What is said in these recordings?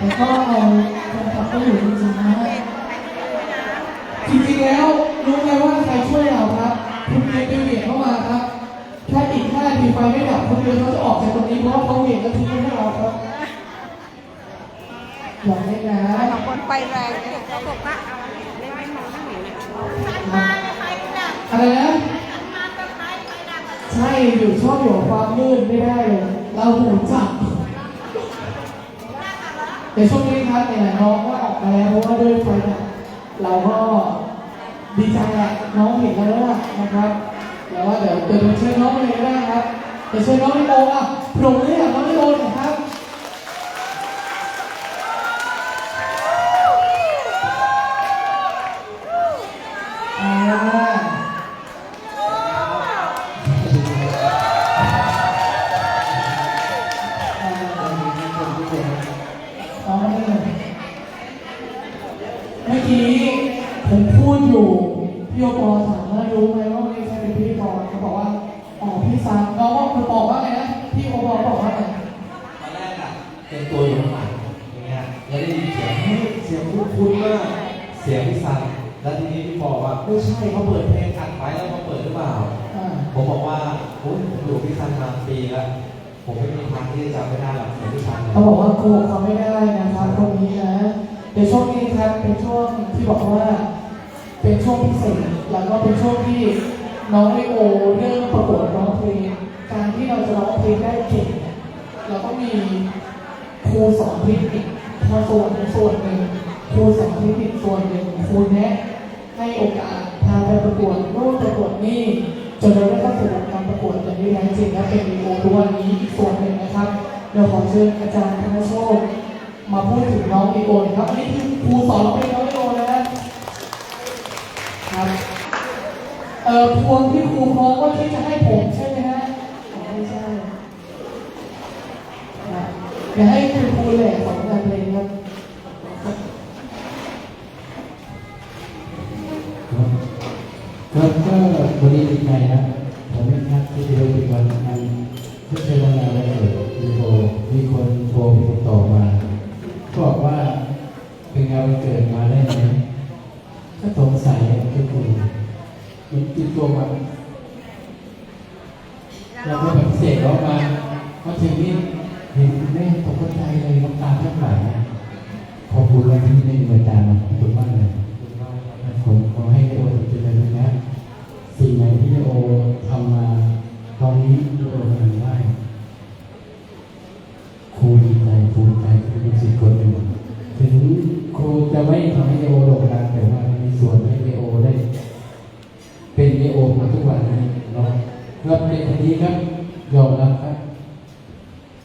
แต่ก็เอาคนขับก็อยู่จริงๆนะจริงๆแล้วรู้ไหมว่าใครช่วยเราครับคุณเรียนไปเหวี่ยงเข้ามาครับ ถ้าอีก5นาทีไฟไม่ดับคนเดียวเขาจะออกจากตรงนี้เพราะว่าเขาเหวี่ยงแล้วทิ้งไว้ให้เราครับอยากเล่นนะบางคนไฟแรงเนี่ยเขาบอกว่าเอาเล่นไม่มองไม่เห็นเลยอะไรนะใช่อยู่ชอบอยู่กับความมืดไม่ได้เลยเราหูจับ แต่ช่วงนี้ครับเนี่ยน้องก็ออกมาแล้วเพราะว่าด้วยไฟดับเราก็ดีใจแหละน้องเห็นแล้วล่ะนะครับแล้วว่าเดี๋ยวเดี๋ยวเชิญน้องไปเลยก็ได้ครับเดี๋ยวเชิญน้องนิโออะโผล่เลยอะน้องนิโอหน่อยครับ ผมบอกว่ายผมอยู่พี่ซันมาปีแล้วผมไม่มีทางที่จะจำไม่ได้หรอกเสียงพี่ซันเนี่ยเขาบอกว่าโกหกเขาไม่ได้นะครับตรงนี้นะเดี๋ยวช่วงนี้ครับเป็นช่วงที่บอกว่า เป็นช่วงพิเศษแล้วก็เป็นช่วงที่น้องลิโอเริ่มประกวดร้องเพลงการที่เราจะร้องเพลงได้เก่งเนี่ยเราก็มีครูสอนเทคนิคพอส่วนส่วนหนึ่งครูสอนเทคนิคส่วนหนึ่งครูแนะให้โอกาสพาไปประกวดโน่นประกวดนี่ จนเราได้เข้าสู่วงการประกวดอย่างที่แท้จริงและเป็นลิโอทุกวันนี้อีกส่วนหนึ่งนะครับเดี๋ยวขอเชิญอาจารย์ธนโชคมาพูดถึงน้องลิโอน่อยครับอันนี้คือครูสอนร้องเพลงน้องลิโอนะฮะครับเอ่อพวงที่ครูคล้องว่าที่จะให้ผมใช่ไหมฮะไม่ใช่เดี๋ยวให้คุณครูแหล่ของงานเพลง ครับรับก็วันนี้ดีใจนะผมไม่คาดที่จะเป็นวันงานที่ใช้วันงานวันเกิดมีโทรมีคนโทรมีติดต่อมาบอกว่าเป็นงานวันเกิดมาได้ไหมก็สงสัยก็คือมันติดตัวมาแล้วก็แบบเสกออกมามาถึงนี่เห็นแม่ตกใจเลยน้ำตาแทบไหลขอบคุณวันที่หนึ่งอาจารย์ขอบคุณมากเลย ส่วนให้โอได้ เป็นโอมาทุกวันนี้เนาะครับในคนนี้ครับยอมรับครับ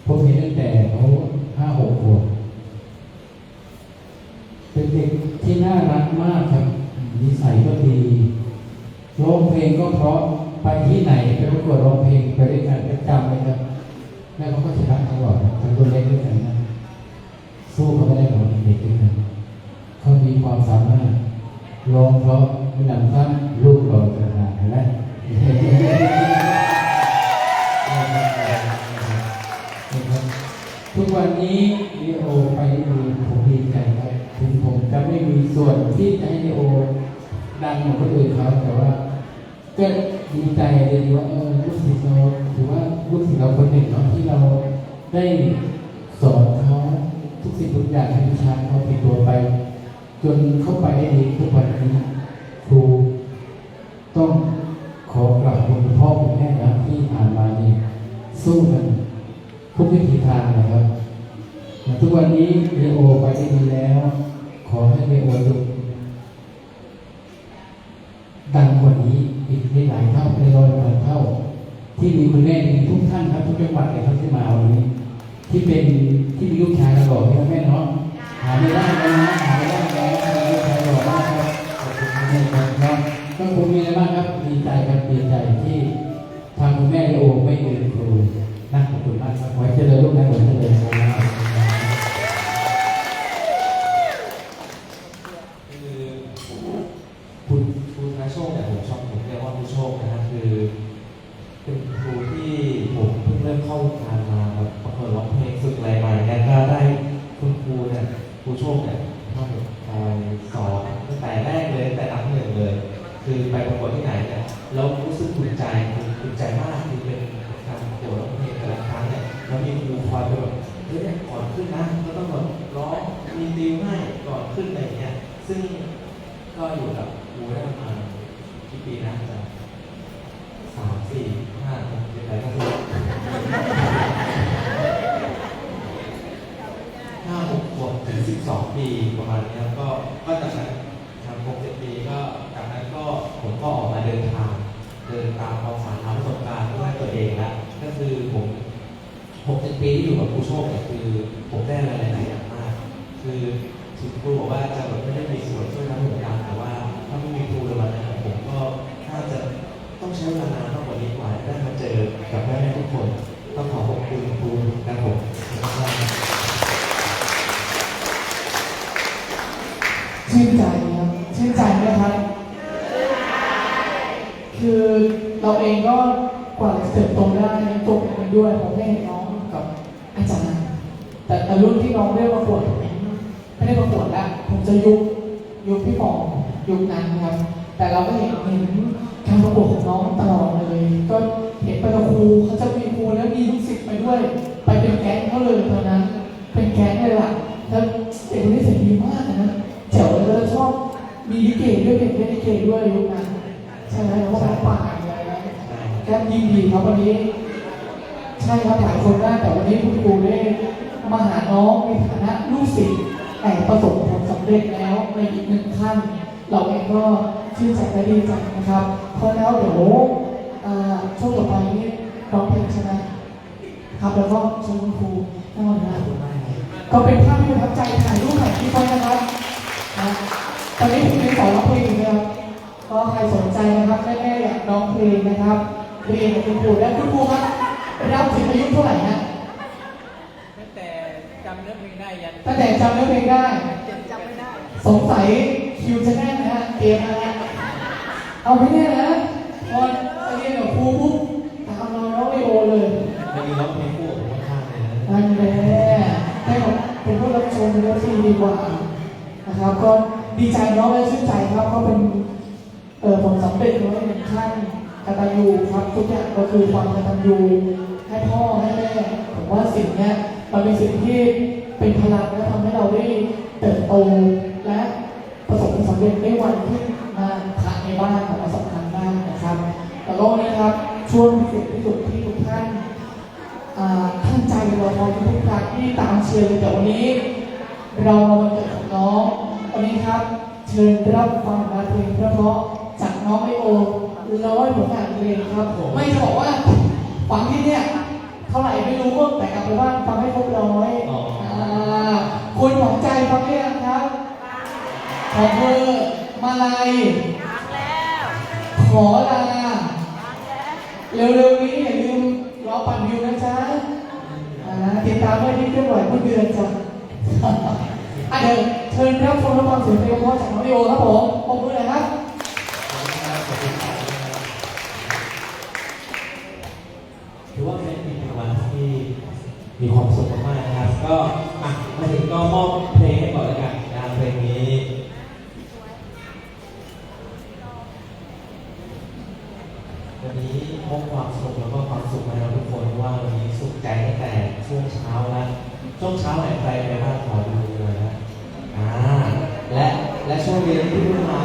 ผมเห็นตั้งแต่เขาห้าหกขวบเป็นเด็กที่น่ารักมากครับนิสัยก็ดีร้องเพลงก็เพราะไปที่ไหนไปประกวด ร้องเพราะไม่นำซ้ำลูกหล่อกระดาเห็นไหมทุกวันนี้ลีโอไปดูผมดีใจครับถึงผมจะไม่มีส่วนที่จะให้ลีโอดังเหมือนคนอื่นเขาแต่ว่าก็ดีใจเลยดีว่าเออลูกศิษย์เราถือว่าลูกศิษย์เราคนหนึ่งเนาะที่เราได้สอนเขาทุกสิ่งทุกอย่างให้วิชาเขาติดตัวไป จนเข้าไปได้ดีทุกวันนี้ครูต้องขอกราบคุณพ่อคุณแม่นะที่ผ่านมานี่สู้กันทุกวิธีทางนะครับ ทุกวันนี้เรโอไปได้ดีแล้ว ขอให้เรโอดูดังกว่านี้อีกหลายเท่าในร้อยพันเท่า ที่มีคุณแม่มีทุกท่านครับทุกจังหวัดเลยครับที่มาวันนี้ ที่เป็นที่มีลูกชายหล่อที่แม่เนาะหาไม่ได้แล้วนะหาไม่ได้แล้วีใจที่ทางคุณแม่โยมไม่ลืมครูนะขอบคุณมากครับไว้เจอลูกนะไว้เจอครับคือคุณคุณพระโชคเนี่ยผมชอบผมเรียกว่าคุณโชคนะฮะคือ เป็นครูที่ผมเพิ่งเริ่มเข้ามาแบบประกวดร้องเพลงฝึกอะมาเนี่ยก็ได้คุณครูเนี่ยครูโชคเนี่ยท่านสอนตั้งแต่แรกเลยแต่หลังหนึ่งเลย คือไปประกวดที่ไหนเนี่ยแล้ว ขึ้นนะก็ต้องแบบร้องมีติวให้ก่อนขึ้นอะไรอย่างเงี้ยซึ่งก็อยู่กับครูได้ประมาณกี่ปีนะจ๊ะสามสี่ห้าหกเจ็ดแปดเก้าสิบห้าหกขวบถึงสิบสองปีประมาณนี้ก็ก็จากนั้น 6-7ปีที่อยู่กับครูโชคเนี่ยคือผมได้อะไรหลายอย่างมาก คือถึงครูบอกว่าจะแบบไม่ได้มีส่วนช่วยทำผลงานแต่ว่า ถ้าไม่มีครูในวันนั้นผมก็น่าจะต้องใช้เวลานานมากกว่านี้กว่าจะได้มาเจอกับแม่แม่ทุกคนต้องขอขอบคุณครูนะผมชื่นใจครับชื่นใจไหมครับชื่นใจคือเราเองก็กว่าจะเติบโตได้ตกงานด้วยผมไม่เห็นเรา รุ่นที่น้องได้ประกวดไม่ได้ประกวดแล้วผมจะยุคยุคพี่ปองยุคนั้นครับ แต่เราก็เห็นเห็นการประกวดของน้องตลอดเลย ก็เห็นไปกับครูเขาจะมีครูแล้วมีลูกศิษย์ไปด้วย ไปเป็นแก๊งเขาเลยตอนนั้น เป็นแก๊งเลยล่ะแล้วเด็กคนนี้เสียงดีมากนะแจ๋วเลยแล้วชอบมีลิเกด้วยเด็กเล่นลิเกด้วยยุคนั้นใช่ไหมแล้วก็แบบป่าอะไรนะแก้มยินดีครับวันนี้ ใช่ครับหลายคนได้แต่วันนี้คุณครูได้ มาหาน้องในฐานะลูกศิษย์แต่ประสบผลสำเร็จแล้วในอีกหนึ่งขั้น เราเองก็ชื่นใจและดีใจนะครับ เพราะแล้วเดี๋ยวช่วงต่อไปนี้ร้องเพลงใช่ไหมครับแล้วก็ชิญคุณครูนั่งนะก็เป็นภาพที่ประทับใจถ่ายรูปถ่ายคลิปไว้นะครับตอนนี้ผมเป็นสอนร้องเพลงนะครับก็ใครสนใจนะครับแม่ๆอยากร้องเพลงนะครับเรียนกับคุณครูและคุณครูครับรับถึงอายุเท่าไหร่ฮะ ตั้งแต่จำเนื้อเพลง ได้ยันตั้งแต่จำเนื้อเพลงได้ จำไม่ได้ สงสัยคิวจะแน่นนะฮะเกมนะฮะเอาไม่แน่นะพอไปเรียนกับครูปุ๊บตามเราน้องไอโอเลยไม่มีร้องเพลงคู่กับผมข้างๆเลยนะนั่นแหละให้กับเป็นผู้รับชมเป็นที่ดีกว่านะครับ ก็ดีใจน้องและชื่นใจครับเขาเป็นเอ่อผลสำเร็จน้อยหนึ่งขั้นกตัญญูครับทุกอย่างก็คือความกตัญญูให้พ่อให้แม่ผมว่าสิ่งเนี้ยมันเป็นสิ่งที่ เป็นพลังและทำให้เราได้เติบโตและประสบความสำเร็จได้วันที่มาทางในบ้านของเราสำคัญมากนะครับแล้วก็วันนี้ครับช่วงพิเศษที่สุดที่ทุกท่านอ่าตั้งใจรอคอยทุกครั้งที่ตามเชียร์เลยแต่วันนี้ เรามาวันเกิดของน้องวันนี้ครับ เชิญรับฟังงานเพลงเพราะจากน้องไอโอร้อยผลงานเพลงครับผมไม่จะบอกว่าฟังที่เนี่ย ท่าไหร่ไม่รู้ก็แต่กลับไปบ้านฟังให้ครบร้อยอ๋ออ่าคุณหวังใจฟังหรือยังครับ ขอเบอร์มาลัยฟังแล้วขอลาฟังแล้วเร็วๆนี้อย่าลืมรอปั่นวิวนะจ๊ะอ่าติดตามไว้ที่เคลื่อนไหวทุกเดือนจ้ะอะเดี๋ยวเชิญรับชมรับฟังเสียงเพลงเพราะจากน้องดิโอครับผมขอบคุณนะครับ มีความสุขมากๆนะครับ ก็อะมาถึงก็มอบเพลงให้ก่อนล้วกันนะเพลงนี้วันนี้พบความสุขแล้วก็ความสุขมาแล้วทุกคนว่าวันนี้สุขใจตั้งแต่ช่วงเช้าแล้วช่วงเช้าไหนใครไปบ้านขอดูเลยนะอ่าและและช่วงเย็นที่ทุกคน